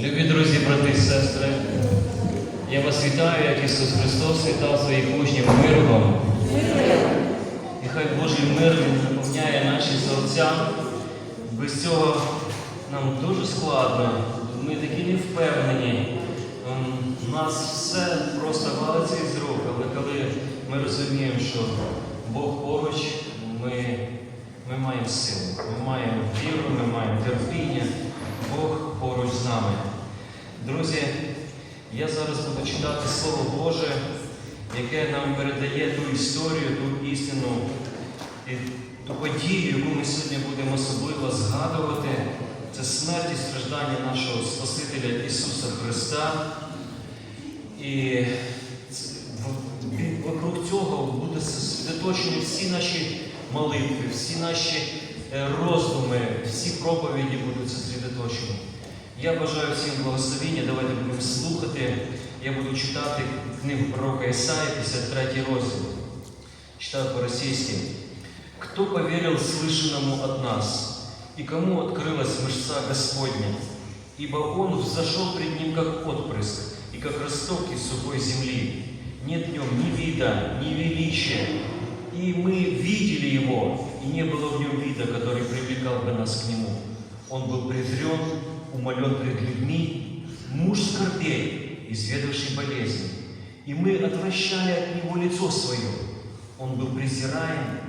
Любі друзі, брати і сестри, я вас вітаю, як Ісус Христос вітав своїх учнів миру вам. І хай Божий мир Він наповняє наші серця. Без цього нам дуже складно. Ми такі невпевнені. Ем, У нас все просто валиться із рук, але коли ми розуміємо, що Бог поруч, ми, ми маємо силу, ми маємо віру, ми маємо терпіння, Бог поруч з нами. Друзі, я зараз буду читати Слово Боже, яке нам передає ту історію, ту істину ту подію, яку ми сьогодні будемо особливо згадувати. Це смерть і страждання нашого Спасителя Ісуса Христа. І вокруг цього буде сосредоточені всі наші молитви, всі наші е, роздуми, всі проповіді будуть сосредоточені. Я бажаю всім благословіння, давайте будемо слухати. Я буду читати книгу пророка Исаия, 53 розділ. Читаю по-российски. «Кто поверил слышанному от нас, и кому открылась мышца Господня? Ибо Он взошел пред Ним, как отпрыск, и как росток из сухой земли. Нет в Нем ни вида, ни величия. И мы видели Его, и не было в Нем вида, который привлекал бы нас к Нему. Он был презрен, умолен пред людьми, муж скорбей, изведавший болезни. И мы отвращали от Него лицо Свое. Он был презираем,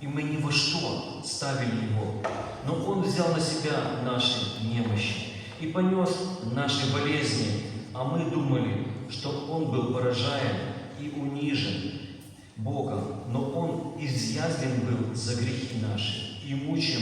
и мы ни во что ставили Его. Но Он взял на себя наши немощи и понес наши болезни, а мы думали, что Он был поражаем и унижен Богом, но Он изъязвлен был за грехи наши и мучим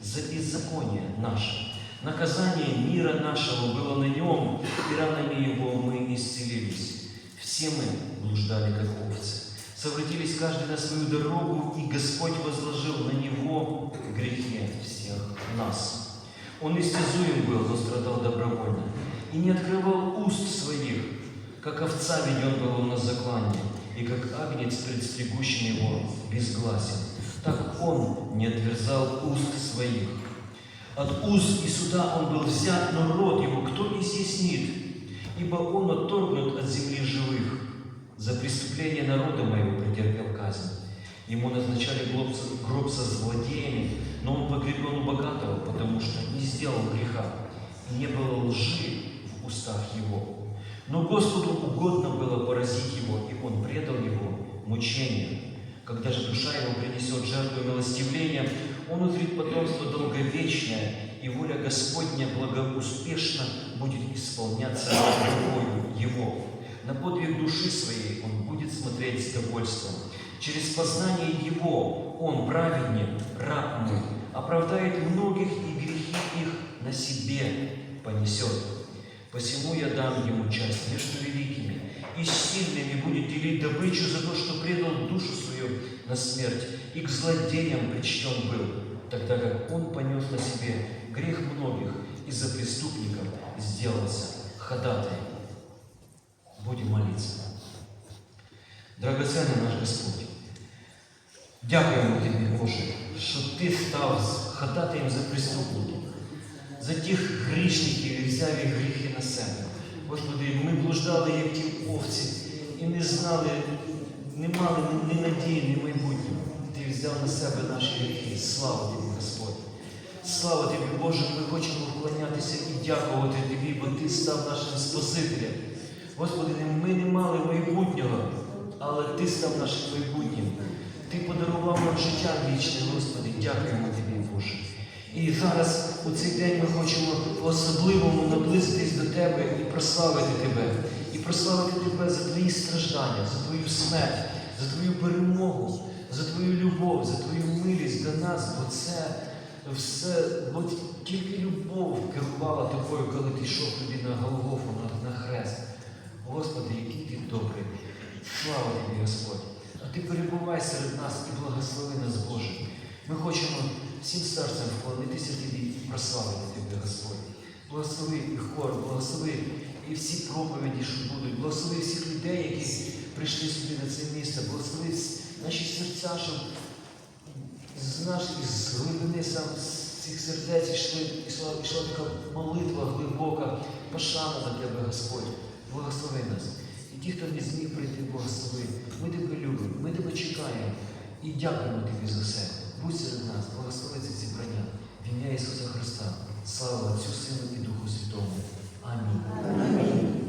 за беззаконие наше. Наказание мира нашего было на Нем, и ранами Его мы исцелились. Все мы блуждали, как овцы. Совратились каждый на свою дорогу, и Господь возложил на Него грехи всех нас. Он истязуем был, но страдал добровольно, и не открывал уст своих, как овца веден был на заклание, и как агнец пред стригущим его безгласен. Так он не отверзал уст своих. От уст и суда он был взят, но рот его кто изъяснит? Ибо он отторгнут от земли живых. За преступление народа моего претерпел казнь. Ему назначали гроб со, злодеями, но он погребен у богатого, потому что не сделал греха, не было лжи в устах его. Но Господу угодно было поразить его, и он предал его мучению. Когда же душа его принесет жертву милостивления, он узрит потомство долговечное, и воля Господня благоуспешно будет исполняться рукою его. На подвиг души своей он будет смотреть с довольством. Через познание его он, праведник, раб мой, оправдает многих и грехи их на себе понесет. Посему я дам ему часть между великими, и с сильными будет делить добычу за то, что предал душу свою на смерть, и к злодеям причтен был, тогда как он понес на себе грех многих и за преступников сделался ходатай. Будем молиться. Драгоценний наш Господь, дякуємо Тобі, Боже, що Ти став ходатаєм за преступників, за тих грішників і взяв їх гріхи на себе. Господи, ми блуждали, як ті овці, і не знали, не мали ні надії, ні майбутнього. Ти взяв на себе наші гріхи. Слава Тобі, Господь. Слава Тобі, Боже, ми хочемо вклонятися і дякувати Тобі, бо Ти став нашим Спасителем. Господи, ми не мали майбутнього, але Ти став нашим майбутнім. Ти подарував нам життя вічне, Господи, дякуємо Тобі, Боже. І зараз у цей день ми хочемо по-особливому наблизитись до Тебе і прославити Тебе. І прославити Тебе за Твої страждання, за Твою смерть, за Твою перемогу, за Твою любов, за Твою милість до нас, бо це все, бо тільки любов керувала тобою, коли ти йшов туди на Голгофу, на, на хрест. Господи, який ти добрий. Слава тобі, Господь. А ти перебувай серед нас і благослови нас, Боже. Ми хочемо всім серцем вклонитися тобі і прославити тебе, Господь. Благослови і хор, благослови і всі проповіді, що будуть, благослови всіх людей, які прийшли сюди на це місце, благослови наші серця, щоб з наших з глибини сам цих сердець йшли, йшла, йшла така молитва глибока, пошана за тебе, Господь, благослови нас. І ті, хто не зміг прийти, благослови. Ми тебе любимо, ми тебе чекаємо і дякуємо тобі за все. Будь серед нас, благослови ці зібрання. В ім'я Ісуса Христа. Слава Отцю, Сину і Духу Святому. Амінь. Амінь.